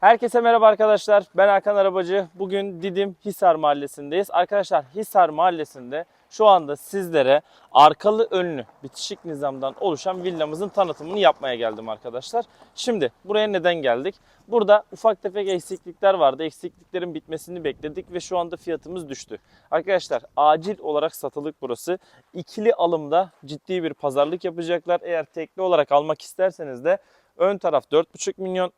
Herkese merhaba arkadaşlar. Ben Hakan Arabacı. Bugün Didim Hisar Mahallesi'ndeyiz. Arkadaşlar Hisar Mahallesi'nde şu anda sizlere arkalı önlü bitişik nizamdan oluşan villamızın tanıtımını yapmaya geldim arkadaşlar. Şimdi buraya neden geldik? Burada ufak tefek eksiklikler vardı. Eksikliklerin bitmesini bekledik ve şu anda fiyatımız düştü. Arkadaşlar acil olarak satılık burası. İkili alımda ciddi bir pazarlık yapacaklar. Eğer tekli olarak almak isterseniz de ön taraf 4,5 milyon,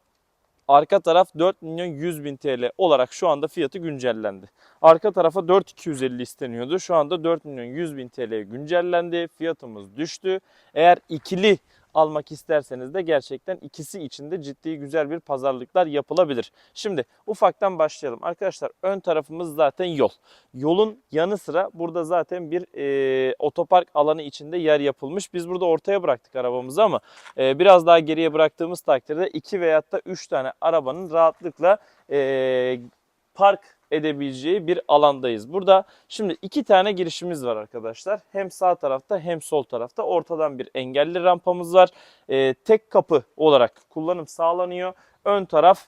Arka taraf 4 milyon 100 bin TL olarak şu anda fiyatı güncellendi. Arka tarafa 4250 isteniyordu. Şu anda 4 milyon 100 bin TL güncellendi. Fiyatımız düştü. Eğer ikili almak isterseniz de gerçekten ikisi için de ciddi güzel bir pazarlıklar yapılabilir. Şimdi ufaktan başlayalım. Arkadaşlar ön tarafımız zaten yol. Yolun yanı sıra burada zaten bir e, otopark alanı içinde yer yapılmış. Biz burada ortaya bıraktık arabamızı ama e, biraz daha geriye bıraktığımız takdirde 2 veyahut da 3 tane arabanın rahatlıkla e, park edebileceği bir alandayız. Burada şimdi iki tane girişimiz var arkadaşlar. Hem sağ tarafta hem sol tarafta. Ortadan bir engelli rampamız var. E, tek kapı olarak kullanım sağlanıyor. Ön taraf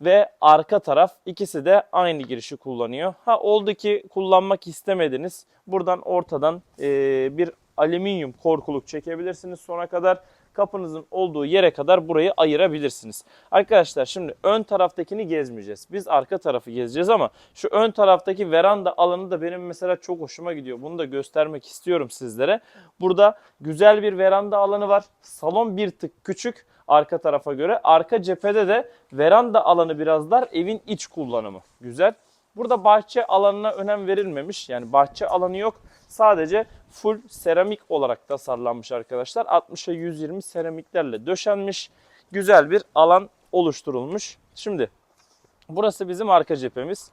ve arka taraf ikisi de aynı girişi kullanıyor. Ha oldu ki kullanmak istemediniz. Buradan ortadan e, bir alüminyum korkuluk çekebilirsiniz sona kadar. Kapınızın olduğu yere kadar burayı ayırabilirsiniz. Arkadaşlar şimdi ön taraftakini gezmeyeceğiz. Biz arka tarafı gezeceğiz ama şu ön taraftaki veranda alanı da benim mesela çok hoşuma gidiyor. Bunu da göstermek istiyorum sizlere. Burada güzel bir veranda alanı var. Salon bir tık küçük arka tarafa göre. Arka cephede de veranda alanı biraz dar. Evin iç kullanımı. Güzel. Burada bahçe alanına önem verilmemiş. Yani bahçe alanı yok. Sadece full seramik olarak tasarlanmış arkadaşlar. 60'a 120 seramiklerle döşenmiş. Güzel bir alan oluşturulmuş. Şimdi burası bizim arka cephemiz.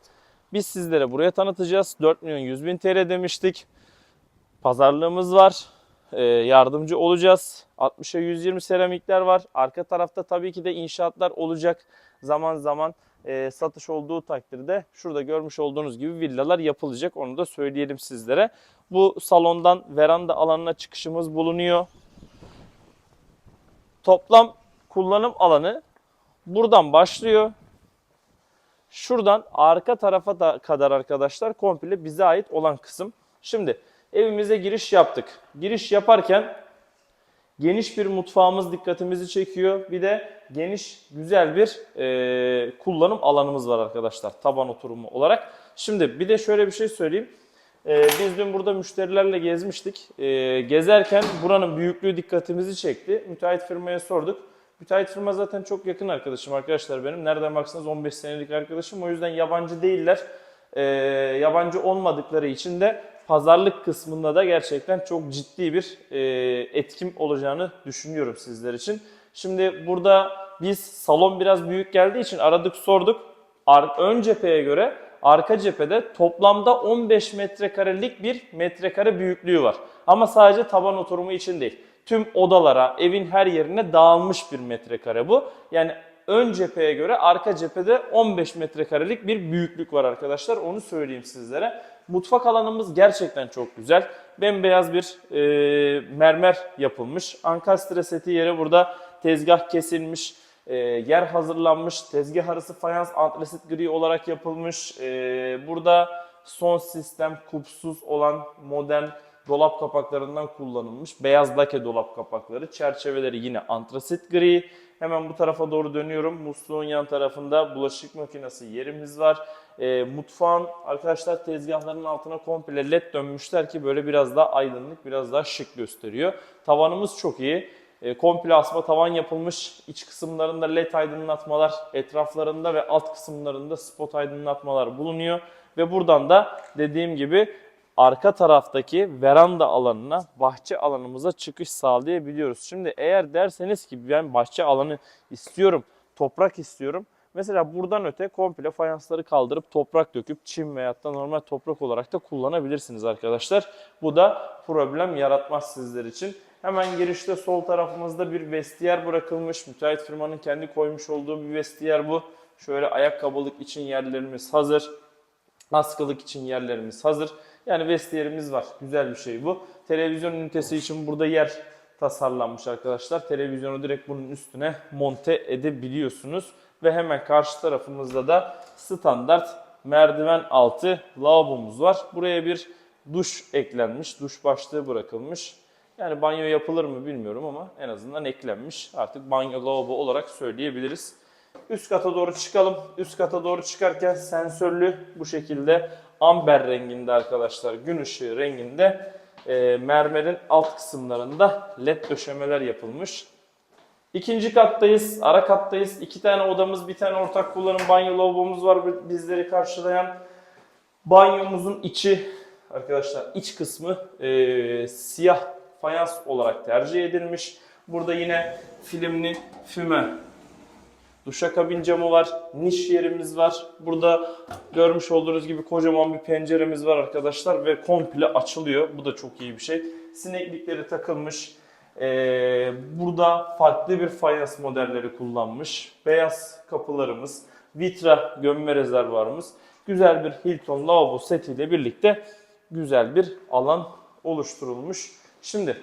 Biz sizlere buraya tanıtacağız. 4 milyon 100 bin TL demiştik. Pazarlığımız var. Ee, yardımcı olacağız. 60'a 120 seramikler var. Arka tarafta tabii ki de inşaatlar olacak. Zaman zaman e, satış olduğu takdirde şurada görmüş olduğunuz gibi villalar yapılacak. Onu da söyleyelim sizlere. Bu salondan veranda alanına çıkışımız bulunuyor. Toplam kullanım alanı buradan başlıyor. Şuradan arka tarafa da kadar arkadaşlar komple bize ait olan kısım. Şimdi evimize giriş yaptık. Giriş yaparken geniş bir mutfağımız dikkatimizi çekiyor. Bir de geniş güzel bir e, kullanım alanımız var arkadaşlar taban oturumu olarak. Şimdi bir de şöyle bir şey söyleyeyim. E, biz dün burada müşterilerle gezmiştik. E, gezerken buranın büyüklüğü dikkatimizi çekti. Müteahhit firmaya sorduk. Müteahhit firma zaten çok yakın arkadaşım arkadaşlar benim. Nereden baksanız 15 senelik arkadaşım. O yüzden yabancı değiller. E, yabancı olmadıkları için de pazarlık kısmında da gerçekten çok ciddi bir e, etkim olacağını düşünüyorum sizler için. Şimdi burada biz salon biraz büyük geldiği için aradık sorduk. Ar- ön cepheye göre arka cephede toplamda 15 metrekarelik bir metrekare büyüklüğü var. Ama sadece taban oturumu için değil. Tüm odalara, evin her yerine dağılmış bir metrekare bu. Yani ön cepheye göre arka cephede 15 metrekarelik bir büyüklük var arkadaşlar. Onu söyleyeyim sizlere. Mutfak alanımız gerçekten çok güzel. Bembeyaz bir e, mermer yapılmış. Ankastre seti yere burada tezgah kesilmiş. E, yer hazırlanmış. Tezgah arası fayans antresit gri olarak yapılmış. E, burada son sistem kupsuz olan modern dolap kapaklarından kullanılmış. Beyaz lake dolap kapakları. Çerçeveleri yine antrasit gri. Hemen bu tarafa doğru dönüyorum. Musluğun yan tarafında bulaşık makinesi yerimiz var. E, mutfağın arkadaşlar tezgahların altına komple led dönmüşler ki böyle biraz daha aydınlık, biraz daha şık gösteriyor. Tavanımız çok iyi. E, komple asma tavan yapılmış. İç kısımlarında led aydınlatmalar, etraflarında ve alt kısımlarında spot aydınlatmalar bulunuyor. Ve buradan da dediğim gibi arka taraftaki veranda alanına, bahçe alanımıza çıkış sağlayabiliyoruz. Şimdi eğer derseniz ki ben bahçe alanı istiyorum, toprak istiyorum. Mesela buradan öte komple fayansları kaldırıp toprak döküp çim veyahut da normal toprak olarak da kullanabilirsiniz arkadaşlar. Bu da problem yaratmaz sizler için. Hemen girişte sol tarafımızda bir vestiyer bırakılmış. Müteahhit firmanın kendi koymuş olduğu bir vestiyer bu. Şöyle ayakkabılık için yerlerimiz hazır. Askılık için yerlerimiz hazır. Yani vestiyerimiz var. Güzel bir şey bu. Televizyon ünitesi için burada yer tasarlanmış arkadaşlar. Televizyonu direkt bunun üstüne monte edebiliyorsunuz. Ve hemen karşı tarafımızda da standart merdiven altı lavabomuz var. Buraya bir duş eklenmiş, duş başlığı bırakılmış. Yani banyo yapılır mı bilmiyorum ama en azından eklenmiş. Artık banyo lavabo olarak söyleyebiliriz. Üst kata doğru çıkalım. Üst kata doğru çıkarken sensörlü bu şekilde amber renginde arkadaşlar gün ışığı renginde e, mermerin alt kısımlarında led döşemeler yapılmış. İkinci kattayız, ara kattayız. İki tane odamız, bir tane ortak kullanım banyo lavabomuz var bizleri karşılayan. Banyomuzun içi arkadaşlar iç kısmı e, siyah fayans olarak tercih edilmiş. Burada yine filmli füme duşakabin camı var, niş yerimiz var. Burada görmüş olduğunuz gibi kocaman bir penceremiz var arkadaşlar ve komple açılıyor. Bu da çok iyi bir şey. Sineklikleri takılmış. Ee, burada farklı bir fayans modelleri kullanmış. Beyaz kapılarımız, vitra gömme rezervuarımız. Güzel bir Hilton lavabo setiyle birlikte güzel bir alan oluşturulmuş. Şimdi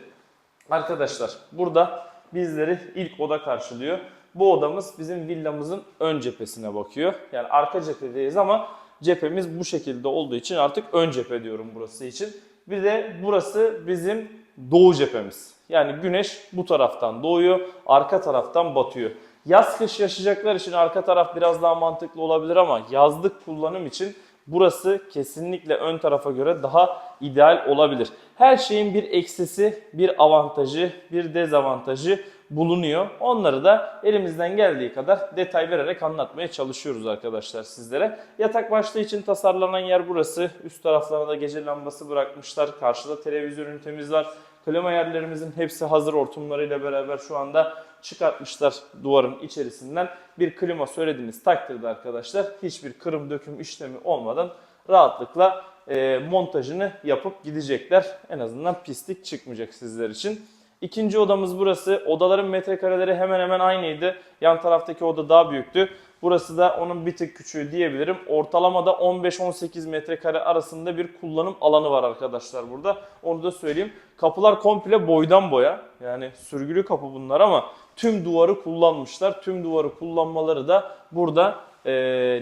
arkadaşlar burada bizleri ilk oda karşılıyor. Bu odamız bizim villamızın ön cephesine bakıyor. Yani arka cephedeyiz ama cephemiz bu şekilde olduğu için artık ön cephe diyorum burası için. Bir de burası bizim doğu cephemiz. Yani güneş bu taraftan doğuyor, arka taraftan batıyor. Yaz kış yaşayacaklar için arka taraf biraz daha mantıklı olabilir ama yazlık kullanım için burası kesinlikle ön tarafa göre daha ideal olabilir. Her şeyin bir eksisi, bir avantajı, bir dezavantajı bulunuyor. Onları da elimizden geldiği kadar detay vererek anlatmaya çalışıyoruz arkadaşlar sizlere. Yatak başlığı için tasarlanan yer burası. Üst taraflarına da gece lambası bırakmışlar. Karşıda televizyon ünitemiz var. Klima yerlerimizin hepsi hazır hortumlarıyla beraber şu anda çıkartmışlar duvarın içerisinden. Bir klima söylediğiniz takdirde arkadaşlar hiçbir kırım döküm işlemi olmadan rahatlıkla e, montajını yapıp gidecekler. En azından pislik çıkmayacak sizler için. İkinci odamız burası. Odaların metrekareleri hemen hemen aynıydı. Yan taraftaki oda daha büyüktü. Burası da onun bir tık küçüğü diyebilirim. Ortalamada 15-18 metrekare arasında bir kullanım alanı var arkadaşlar burada. Onu da söyleyeyim. Kapılar komple boydan boya. Yani sürgülü kapı bunlar ama tüm duvarı kullanmışlar. Tüm duvarı kullanmaları da burada e,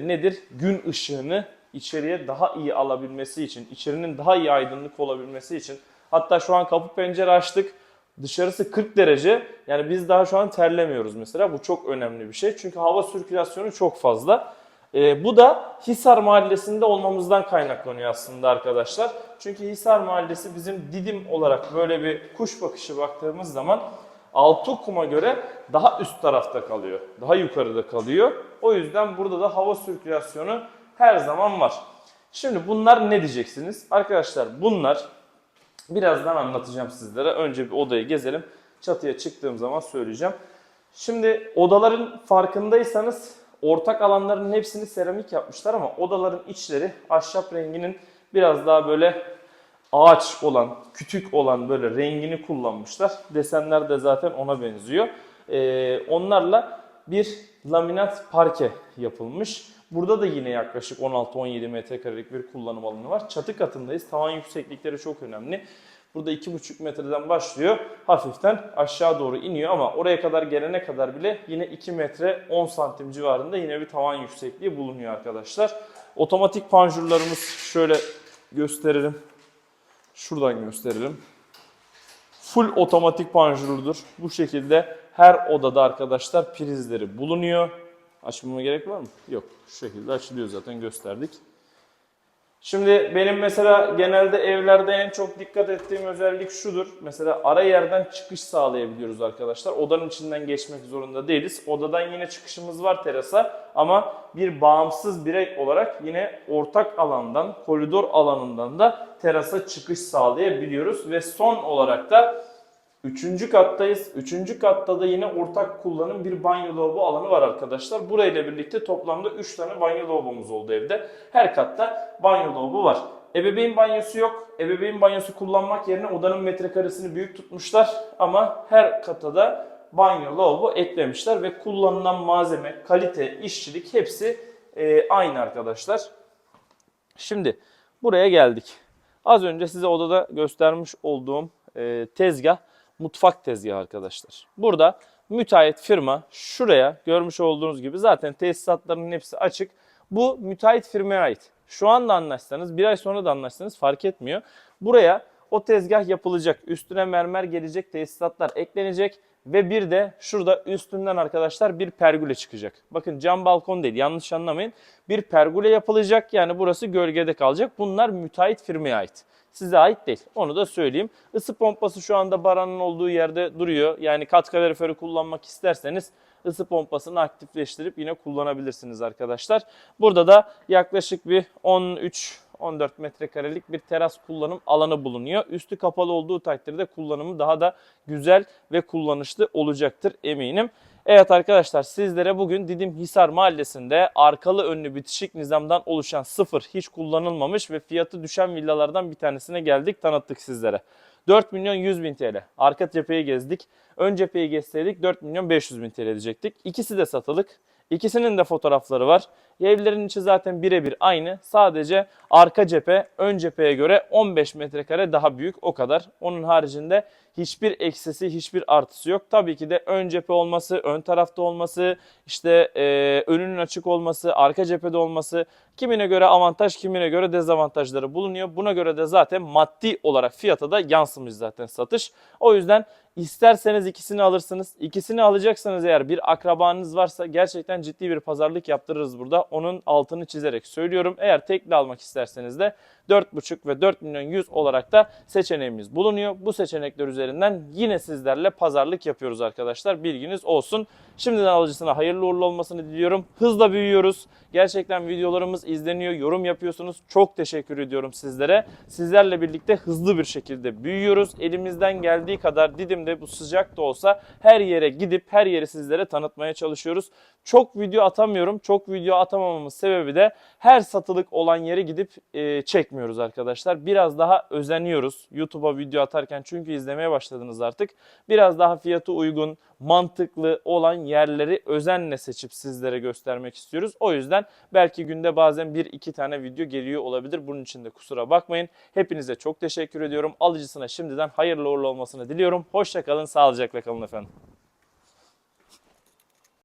nedir? Gün ışığını içeriye daha iyi alabilmesi için, içerinin daha iyi aydınlık olabilmesi için. Hatta şu an kapı pencere açtık. Dışarısı 40 derece. Yani biz daha şu an terlemiyoruz mesela. Bu çok önemli bir şey. Çünkü hava sirkülasyonu çok fazla. Ee, bu da Hisar Mahallesi'nde olmamızdan kaynaklanıyor aslında arkadaşlar. Çünkü Hisar Mahallesi bizim Didim olarak böyle bir kuş bakışı baktığımız zaman Altıkum'a göre daha üst tarafta kalıyor. Daha yukarıda kalıyor. O yüzden burada da hava sirkülasyonu her zaman var. Şimdi bunlar ne diyeceksiniz? Arkadaşlar bunlar Birazdan anlatacağım sizlere. Önce bir odayı gezelim. Çatıya çıktığım zaman söyleyeceğim. Şimdi odaların farkındaysanız ortak alanların hepsini seramik yapmışlar ama odaların içleri ahşap renginin biraz daha böyle ağaç olan, kütük olan böyle rengini kullanmışlar. Desenler de zaten ona benziyor. Ee, onlarla bir laminat parke yapılmış. Burada da yine yaklaşık 16-17 metrekarelik bir kullanım alanı var. Çatı katındayız. Tavan yükseklikleri çok önemli. Burada 2,5 metreden başlıyor. Hafiften aşağı doğru iniyor ama oraya kadar gelene kadar bile yine 2 metre 10 santim civarında yine bir tavan yüksekliği bulunuyor arkadaşlar. Otomatik panjurlarımız şöyle gösterelim. Şuradan gösterelim. Full otomatik panjurdur. Bu şekilde her odada arkadaşlar prizleri bulunuyor. Açmama gerek var mı? Yok. Şu şekilde açılıyor zaten gösterdik. Şimdi benim mesela genelde evlerde en çok dikkat ettiğim özellik şudur. Mesela ara yerden çıkış sağlayabiliyoruz arkadaşlar. Odanın içinden geçmek zorunda değiliz. Odadan yine çıkışımız var terasa ama bir bağımsız birey olarak yine ortak alandan, koridor alanından da terasa çıkış sağlayabiliyoruz. Ve son olarak da Üçüncü kattayız. Üçüncü katta da yine ortak kullanım bir banyo lavabo alanı var arkadaşlar. Burayla birlikte toplamda 3 tane banyo lavabomuz oldu evde. Her katta banyo lavabo var. Ebeveyn banyosu yok. Ebeveyn banyosu kullanmak yerine odanın metrekaresini büyük tutmuşlar. Ama her kata da banyo lavabo eklemişler ve kullanılan malzeme, kalite, işçilik hepsi e, aynı arkadaşlar. Şimdi buraya geldik. Az önce size odada göstermiş olduğum e, tezgah mutfak tezgahı arkadaşlar. Burada müteahhit firma şuraya görmüş olduğunuz gibi zaten tesisatlarının hepsi açık. Bu müteahhit firmaya ait. Şu anda anlaşsanız bir ay sonra da anlaşsanız fark etmiyor. Buraya o tezgah yapılacak. Üstüne mermer gelecek, tesisatlar eklenecek ve bir de şurada üstünden arkadaşlar bir pergüle çıkacak. Bakın cam balkon değil yanlış anlamayın. Bir pergüle yapılacak yani burası gölgede kalacak. Bunlar müteahhit firmaya ait. Size ait değil. Onu da söyleyeyim. Isı pompası şu anda baranın olduğu yerde duruyor. Yani kat kaloriferi kullanmak isterseniz ısı pompasını aktifleştirip yine kullanabilirsiniz arkadaşlar. Burada da yaklaşık bir 13 14 metrekarelik bir teras kullanım alanı bulunuyor. Üstü kapalı olduğu takdirde kullanımı daha da güzel ve kullanışlı olacaktır eminim. Evet arkadaşlar sizlere bugün Didim Hisar Mahallesi'nde arkalı önlü bitişik nizamdan oluşan sıfır hiç kullanılmamış ve fiyatı düşen villalardan bir tanesine geldik tanıttık sizlere. 4 milyon 100 bin TL. Arka cepheyi gezdik. Ön cepheyi gezseydik 4 milyon 500 bin TL diyecektik. İkisi de satılık. İkisinin de fotoğrafları var. Evlerin içi zaten birebir aynı. Sadece arka cephe ön cepheye göre 15 metrekare daha büyük o kadar. Onun haricinde hiçbir eksisi, hiçbir artısı yok. Tabii ki de ön cephe olması, ön tarafta olması, işte e, önünün açık olması, arka cephede olması kimine göre avantaj, kimine göre dezavantajları bulunuyor. Buna göre de zaten maddi olarak fiyata da yansımış zaten satış. O yüzden isterseniz ikisini alırsınız. İkisini alacaksanız eğer bir akrabanız varsa gerçekten ciddi bir pazarlık yaptırırız burada. Onun altını çizerek söylüyorum. Eğer tekli almak isterseniz de 4,5 ve 4 milyon 100 olarak da seçeneğimiz bulunuyor. Bu seçenekler üzerinden yine sizlerle pazarlık yapıyoruz arkadaşlar. Bilginiz olsun. Şimdiden alıcısına hayırlı uğurlu olmasını diliyorum. Hızla büyüyoruz. Gerçekten videolarımız izleniyor, yorum yapıyorsunuz. Çok teşekkür ediyorum sizlere. Sizlerle birlikte hızlı bir şekilde büyüyoruz. Elimizden geldiği kadar Didim'de bu sıcak da olsa her yere gidip her yeri sizlere tanıtmaya çalışıyoruz. Çok video atamıyorum. Çok video atamamamın sebebi de her satılık olan yere gidip e, çekmiyoruz arkadaşlar. Biraz daha özeniyoruz YouTube'a video atarken çünkü izlemeye başladınız artık. Biraz daha fiyatı uygun, mantıklı olan yerleri özenle seçip sizlere göstermek istiyoruz. O yüzden belki günde bazen bir iki tane video geliyor olabilir. Bunun için de kusura bakmayın. Hepinize çok teşekkür ediyorum. Alıcısına şimdiden hayırlı uğurlu olmasını diliyorum. Hoşçakalın, sağlıcakla kalın efendim.